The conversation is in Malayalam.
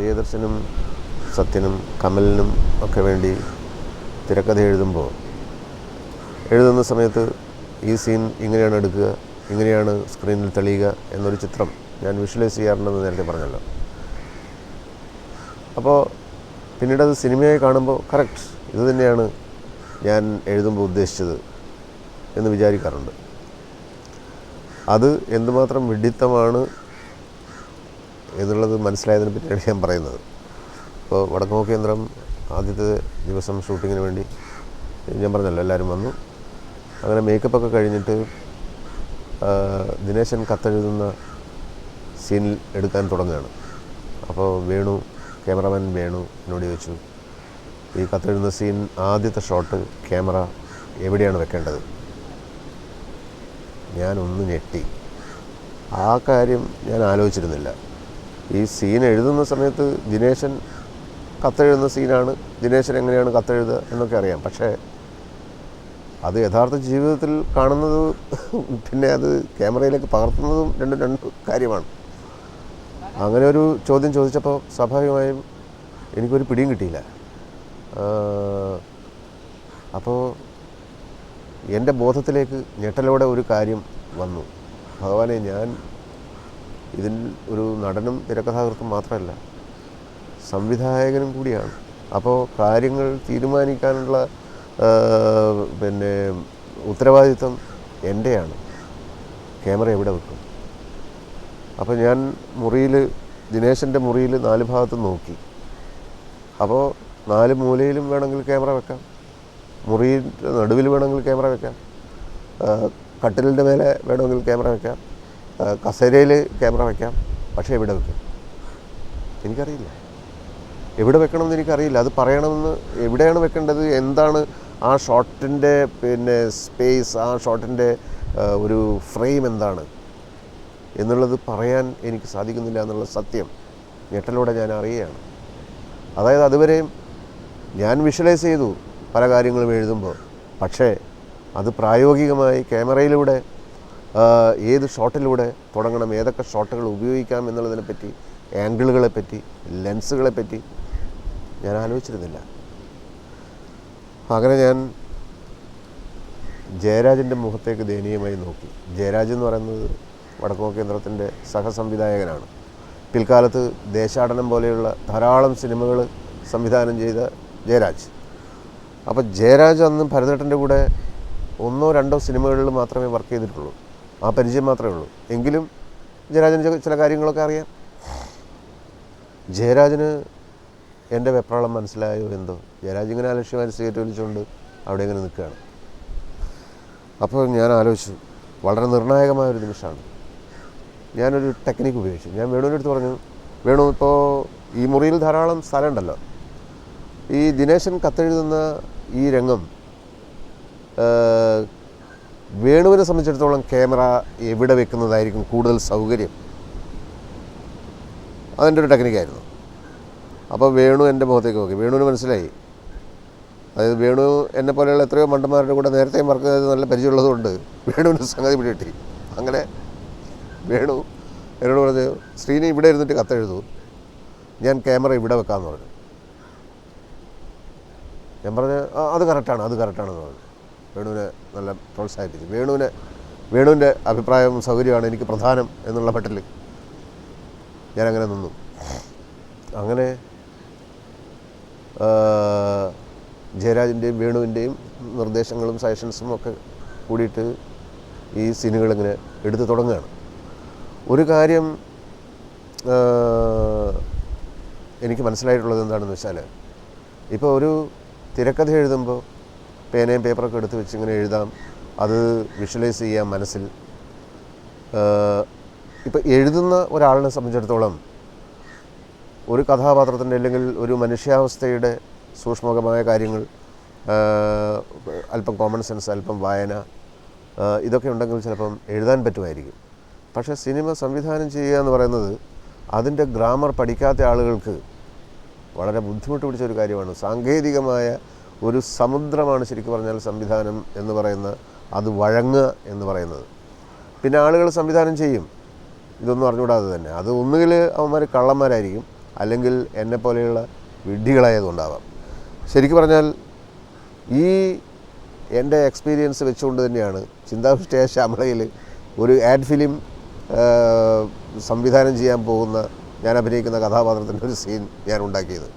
പ്രിയദർശനും സത്യനും കമലിനും ഒക്കെ വേണ്ടി തിരക്കഥ എഴുതുമ്പോൾ എഴുതുന്ന സമയത്ത് ഈ സീൻ ഇങ്ങനെയാണ് എടുക്കുക ഇങ്ങനെയാണ് സ്ക്രീനിൽ തെളിയുക എന്നൊരു ചിത്രം ഞാൻ വിഷ്വലൈസ് ചെയ്യാറുണ്ടെന്ന് നേരത്തെ പറഞ്ഞല്ലോ. അപ്പോൾ പിന്നീട് അത് സിനിമയായി കാണുമ്പോൾ കറക്റ്റ് ഇത് തന്നെയാണ് ഞാൻ എഴുതുമ്പോൾ ഉദ്ദേശിച്ചത് എന്ന് വിചാരിക്കാറുണ്ട്. അത് എന്തുമാത്രം വിഡിത്തമാണ് എന്നുള്ളത് മനസ്സിലായതിനെ പറ്റിയാണ് ഞാൻ പറയുന്നത്. അപ്പോൾ വടക്കുമോ കേന്ദ്രം ആദ്യത്തെ ദിവസം ഷൂട്ടിങ്ങിന് വേണ്ടി ഞാൻ പറഞ്ഞല്ലോ എല്ലാവരും വന്നു. അങ്ങനെ മേക്കപ്പൊക്കെ കഴിഞ്ഞിട്ട് ദിനേശൻ കത്തെഴുതുന്ന സീനിൽ എടുക്കാൻ തുടങ്ങുകയാണ്. അപ്പോൾ വേണു ക്യാമറമാൻ വേണു എന്നോട് ചോദിച്ചു ഈ കത്തെഴുതുന്ന സീൻ ആദ്യത്തെ ഷോട്ട് ക്യാമറ എവിടെയാണ് വെക്കേണ്ടത്? ഞാനൊന്ന് ഞെട്ടി. ആ കാര്യം ഞാൻ ആലോചിച്ചിരുന്നില്ല. ഈ സീൻ എഴുതുന്ന സമയത്ത് ദിനേശൻ കത്തെഴുതുന്ന സീനാണ് ദിനേശൻ എങ്ങനെയാണ് കത്തെഴുതുക എന്നൊക്കെ അറിയാം. പക്ഷേ അത് യഥാർത്ഥ ജീവിതത്തിൽ കാണുന്നത് പിന്നെ അത് ക്യാമറയിലേക്ക് പകർത്തുന്നതും രണ്ടും രണ്ട് കാര്യമാണ്. അങ്ങനെ ഒരു ചോദ്യം ചോദിച്ചപ്പോൾ സ്വാഭാവികമായും എനിക്കൊരു പിടിയും കിട്ടിയില്ല. അപ്പോൾ എന്റെ ബോധത്തിലേക്ക് ഞെട്ടലോടെ ഒരു കാര്യം വന്നു. ഭഗവാനെ ഞാൻ ഇതിൽ ഒരു നടനും തിരക്കഥാകൃത്തും മാത്രമല്ല സംവിധായകനും കൂടിയാണ്. അപ്പോൾ കാര്യങ്ങൾ തീരുമാനിക്കാനുള്ള പിന്നെ ഉത്തരവാദിത്വം എന്റെയാണ്. ക്യാമറ എവിടെ വെക്കും? അപ്പോൾ ഞാൻ മുറിയിൽ ദിനേശന്റെ മുറിയിൽ നാല് ഭാഗത്ത് നോക്കി. അപ്പോൾ നാല് മൂലയിലും വേണമെങ്കിൽ ക്യാമറ വെക്കാം മുറിയിൽ നടുവിൽ വേണമെങ്കിൽ ക്യാമറ വെക്കാം കട്ടിലിന്റെ മേലെ വേണമെങ്കിൽ ക്യാമറ വെക്കാം കസേരയിൽ ക്യാമറ വയ്ക്കാം പക്ഷേ എവിടെ വെക്കും? എനിക്കറിയില്ല. എവിടെ വെക്കണമെന്ന് എനിക്കറിയില്ല. അത് പറയണമെന്ന് എവിടെയാണ് വെക്കേണ്ടത്? എന്താണ് ആ ഷോട്ടിന്റെ പിന്നെ സ്പേസ് ആ ഷോട്ടിന്റെ ഒരു ഫ്രെയിം എന്താണ് എന്നുള്ളത് പറയാൻ എനിക്ക് സാധിക്കുന്നില്ല എന്നുള്ള സത്യം ഞെട്ടലോടെ ഞാൻ അറിയുകയാണ്. അതായത് അതുവരെയും ഞാൻ വിഷ്വലൈസ് ചെയ്തു പല കാര്യങ്ങളും എഴുതുമ്പോൾ. പക്ഷേ അത് പ്രായോഗികമായി ക്യാമറയിലൂടെ ഏത് ഷോട്ടിലൂടെ തുടങ്ങണം? ഏതൊക്കെ ഷോട്ടുകൾ ഉപയോഗിക്കാം എന്നുള്ളതിനെ പറ്റി ആംഗിളുകളെ പറ്റി ലെൻസുകളെ പറ്റി ഞാൻ ആലോചിച്ചിരുന്നില്ല. അങ്ങനെ ഞാൻ ജയരാജന്റെ മുഖത്തേക്ക് ദയനീയമായി നോക്കി. ജയരാജ് എന്ന് പറയുന്നത് വടക്കോ കേന്ദ്രത്തിന്റെ സഹസംവിധായകനാണ്. പിൽക്കാലത്ത് ദേശാടനം പോലെയുള്ള ധാരാളം സിനിമകൾ സംവിധാനം ചെയ്ത ജയരാജ്. അപ്പോൾ ജയരാജ് അന്ന് ഭരതേട്ടന്റെ കൂടെ ഒന്നോ രണ്ടോ സിനിമകളിൽ മാത്രമേ വർക്ക് ചെയ്തിട്ടുള്ളൂ. ആ പരിചയം മാത്രമേ ഉള്ളൂ. എങ്കിലും ജയരാജന് ചില- കാര്യങ്ങളൊക്കെ അറിയാം. ജയരാജന് എന്റെ വെപ്രാളം മനസ്സിലായോ എന്തോ? ജയരാജ് ഇങ്ങനെ അലക്ഷ്യമായി സിഗരറ്റ് വലിച്ചുകൊണ്ട് അവിടെ ഇങ്ങനെ നിൽക്കുകയാണ്. അപ്പോൾ ഞാൻ ആലോചിച്ചു വളരെ നിർണായകമായ ഒരു നിമിഷമാണ്. ഞാനൊരു ടെക്നിക്ക് ഉപയോഗിച്ചു. ഞാൻ വേണുവിന്റെ അടുത്ത് പറഞ്ഞു വേണു ഇപ്പോൾ ഈ മുറിയിൽ ധാരാളം സ്ഥലമുണ്ടല്ലോ. ഈ ദിനേശൻ കത്തെഴുതുന്ന ഈ രംഗം വേണുവിനെ സംബന്ധിച്ചിടത്തോളം ക്യാമറ എവിടെ വെക്കുന്നതായിരിക്കും കൂടുതൽ സൗകര്യം? അതെന്റെ ഒരു ടെക്നിക്കായിരുന്നു. അപ്പോൾ വേണു എന്റെ മുഖത്തേക്ക് നോക്കി. വേണുവിന് മനസ്സിലായി. അതായത് വേണു എന്നെ പോലെയുള്ള എത്രയോ മണ്ടന്മാരുടെ കൂടെ നേരത്തെയും വർക്ക് ചെയ്ത് നല്ല പരിചയമുള്ളതുകൊണ്ട് വേണുവിന് സംഗതി പിടികിട്ടി അങ്ങനെ വേണു എന്നോട് പറഞ്ഞു ശ്രീനി ഇവിടെ ഇരുന്നിട്ട് കത്തെഴുതൂ ഞാൻ ക്യാമറ ഇവിടെ വെക്കാമെന്ന് പറഞ്ഞു. ഞാൻ പറഞ്ഞു "ആ, അത് കറക്റ്റാണ് അത് കറക്റ്റാണെന്ന് പറഞ്ഞു. വേണുവിനെ നല്ല പ്രോത്സാഹിപ്പിച്ചു. വേണുവിനെ വേണുവിന്റെ അഭിപ്രായവും സൗകര്യമാണ് എനിക്ക് പ്രധാനം എന്നുള്ള മട്ടിൽ ഞാനങ്ങനെ നിന്നു. അങ്ങനെ ജയരാജിന്റെയും വേണുവിന്റെയും നിർദ്ദേശങ്ങളും സജഷൻസും ഒക്കെ കൂടിയിട്ട് ഈ സീനുകളിങ്ങനെ എടുത്തു തുടങ്ങുകയാണ്. ഒരു കാര്യം എനിക്ക് മനസ്സിലായിട്ടുള്ളത് എന്താണെന്ന് വെച്ചാൽ ഇപ്പോൾ ഒരു തിരക്കഥ എഴുതുമ്പോൾ പേനയും പേപ്പറൊക്കെ എടുത്ത് വെച്ച് ഇങ്ങനെ എഴുതാം. അത് വിഷ്വലൈസ് ചെയ്യാം മനസ്സിൽ. ഇപ്പം എഴുതുന്ന ഒരാളിനെ സംബന്ധിച്ചിടത്തോളം ഒരു കഥാപാത്രത്തിന്റെ അല്ലെങ്കിൽ ഒരു മനുഷ്യാവസ്ഥയുടെ സൂക്ഷ്മകമായ കാര്യങ്ങൾ അല്പം കോമൺ സെൻസ് അല്പം വായന ഇതൊക്കെ ഉണ്ടെങ്കിൽ ചിലപ്പം എഴുതാൻ പറ്റുമായിരിക്കും. പക്ഷേ സിനിമ സംവിധാനം ചെയ്യുക എന്ന് പറയുന്നത് അതിന്റെ ഗ്രാമർ പഠിക്കാത്ത ആളുകൾക്ക് വളരെ ബുദ്ധിമുട്ട് പിടിച്ച ഒരു കാര്യമാണ്. സാങ്കേതികമായ ഒരു സമുദ്രമാണ് ശരിക്കും പറഞ്ഞാൽ സംവിധാനം എന്ന് പറയുന്ന അത് വഴങ്ങുക എന്ന് പറയുന്നത്. പിന്നെ ആളുകൾ സംവിധാനം ചെയ്യും. ഇതൊന്നും അറിഞ്ഞുകൂടാതെ തന്നെ. അത് ഒന്നുകിൽ അവന്മാർ കള്ളന്മാരായിരിക്കും അല്ലെങ്കിൽ എന്നെ പോലെയുള്ള വിഡ്ഢികളായതുകൊണ്ടാവാം. ശരിക്കും പറഞ്ഞാൽ ഈ എന്റെ എക്സ്പീരിയൻസ് വെച്ചുകൊണ്ട് തന്നെയാണ് ചിന്താവിഷ്ടയ ശ്യാമളയിൽ ഒരു ആഡ് ഫിലിം സംവിധാനം ചെയ്യാൻ പോകുന്ന ഞാൻ അഭിനയിക്കുന്ന കഥാപാത്രത്തിന്റെ ഒരു സീൻ ഞാൻ ഉണ്ടാക്കിയത്.